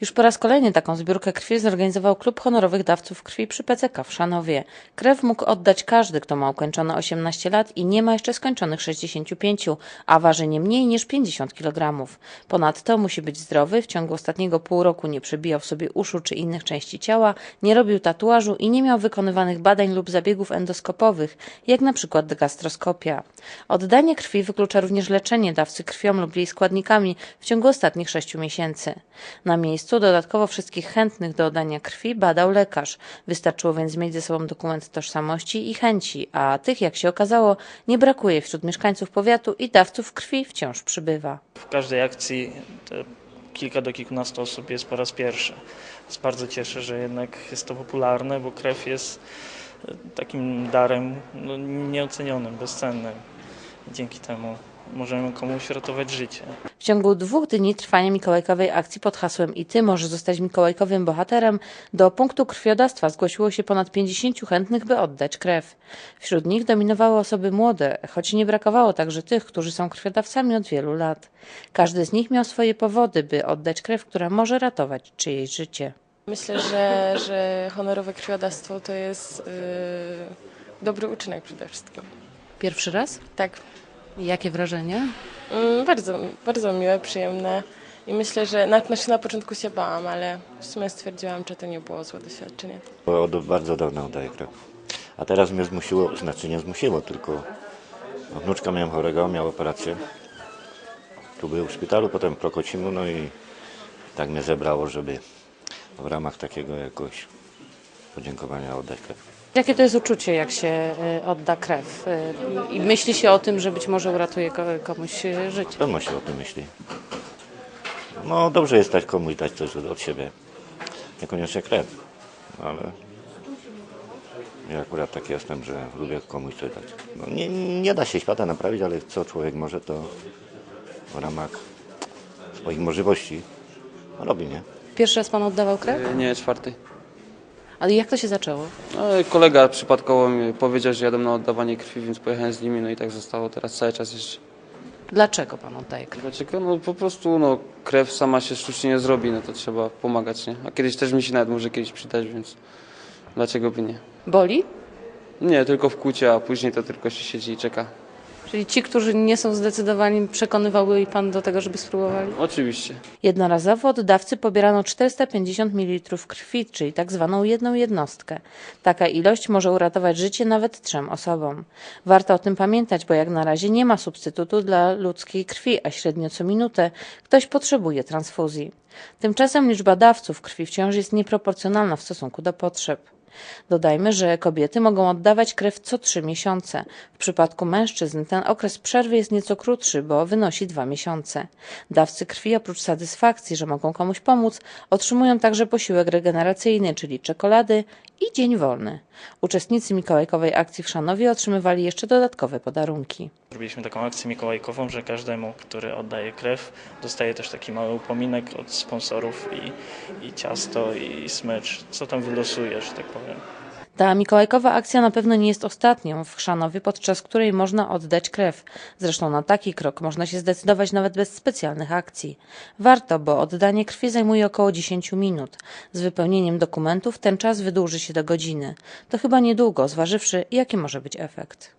Już po raz kolejny taką zbiórkę krwi zorganizował Klub Honorowych Dawców Krwi przy PCK w Szanowie. Krew mógł oddać każdy, kto ma ukończone 18 lat i nie ma jeszcze skończonych 65, a waży nie mniej niż 50 kg. Ponadto musi być zdrowy, w ciągu ostatniego pół roku nie przebijał sobie uszu czy innych części ciała, nie robił tatuażu i nie miał wykonywanych badań lub zabiegów endoskopowych, jak na przykład gastroskopia. Oddanie krwi wyklucza również leczenie dawcy krwią lub jej składnikami w ciągu ostatnich 6 miesięcy. Na miejscu dodatkowo wszystkich chętnych do oddania krwi badał lekarz. Wystarczyło więc mieć ze sobą dokument tożsamości i chęci, a tych, jak się okazało, nie brakuje wśród mieszkańców powiatu i dawców krwi wciąż przybywa. W każdej akcji kilka do kilkunastu osób jest po raz pierwszy. Więc bardzo cieszę, że jednak jest to popularne, bo krew jest e, takim darem no, nieocenionym, bezcennym. Dzięki temu możemy komuś ratować życie. W ciągu dwóch dni trwania mikołajkowej akcji pod hasłem I ty możesz zostać mikołajkowym bohaterem do punktu krwiodawstwa zgłosiło się ponad 50 chętnych, by oddać krew. Wśród nich dominowały osoby młode, choć nie brakowało także tych, którzy są krwiodawcami od wielu lat. Każdy z nich miał swoje powody, by oddać krew, która może ratować czyjeś życie. Myślę, że, że honorowe krwiodawstwo to jest yy, dobry uczynek przede wszystkim. Pierwszy raz? Tak, Jakie wrażenia? mm, bardzo, bardzo miłe, przyjemne i myślę, że na, znaczy na początku się bałam, ale w sumie stwierdziłam, że to nie było złe doświadczenie. Bo od bardzo dawna oddaję krew. A teraz mnie zmusiło, znaczy nie zmusiło, tylko wnuczka miałem chorego, miał operację. Tu był w szpitalu, potem w Prokocinu, no i tak mnie zebrało, żeby w ramach takiego jakoś podziękowania oddać krew. Jakie to jest uczucie, jak się y, odda krew y, i myśli się o tym, że być może uratuje ko- komuś y, życie? Pewno się o tym myśli. No dobrze jest dać komuś dać coś od siebie. Niekoniecznie krew, ale ja akurat tak jestem, że lubię komuś coś dać. No, nie, nie da się świata naprawić, ale co człowiek może, to w ramach swoich możliwości robi, nie? Pierwszy raz pan oddawał krew? E, Nie, czwarty. Ale jak to się zaczęło? No, kolega przypadkowo mi powiedział, że jadę na oddawanie krwi, więc pojechałem z nimi, no i tak zostało teraz cały czas jeszcze. Dlaczego pan oddaje krew? Dlaczego? No po prostu no, krew sama się sztucznie nie zrobi, no to trzeba pomagać, nie? A kiedyś też mi się nawet może kiedyś przydać, więc dlaczego by nie? Boli? Nie, tylko w kłucie, a później to tylko się siedzi i czeka. Czyli ci, którzy nie są zdecydowani, przekonywałby pan do tego, żeby spróbowali? Oczywiście. Jednorazowo od dawcy pobierano 450 ml krwi, czyli tak zwaną jedną jednostkę. Taka ilość może uratować życie nawet trzem osobom. Warto o tym pamiętać, bo jak na razie nie ma substytutu dla ludzkiej krwi, a średnio co minutę ktoś potrzebuje transfuzji. Tymczasem liczba dawców krwi wciąż jest nieproporcjonalna w stosunku do potrzeb. Dodajmy, że kobiety mogą oddawać krew co trzy miesiące. W przypadku mężczyzn ten okres przerwy jest nieco krótszy, bo wynosi dwa miesiące. Dawcy krwi oprócz satysfakcji, że mogą komuś pomóc, otrzymują także posiłek regeneracyjny, czyli czekolady i dzień wolny. Uczestnicy mikołajkowej akcji w Szanowie otrzymywali jeszcze dodatkowe podarunki. Zrobiliśmy taką akcję mikołajkową, że każdemu, który oddaje krew, dostaje też taki mały upominek od sponsorów i, i ciasto i smycz, co tam wylosujesz, tak powiem. Ta mikołajkowa akcja na pewno nie jest ostatnią w Chrzanowie, podczas której można oddać krew. Zresztą na taki krok można się zdecydować nawet bez specjalnych akcji. Warto, bo oddanie krwi zajmuje około 10 minut. Z wypełnieniem dokumentów ten czas wydłuży się do godziny. To chyba niedługo, zważywszy, jaki może być efekt.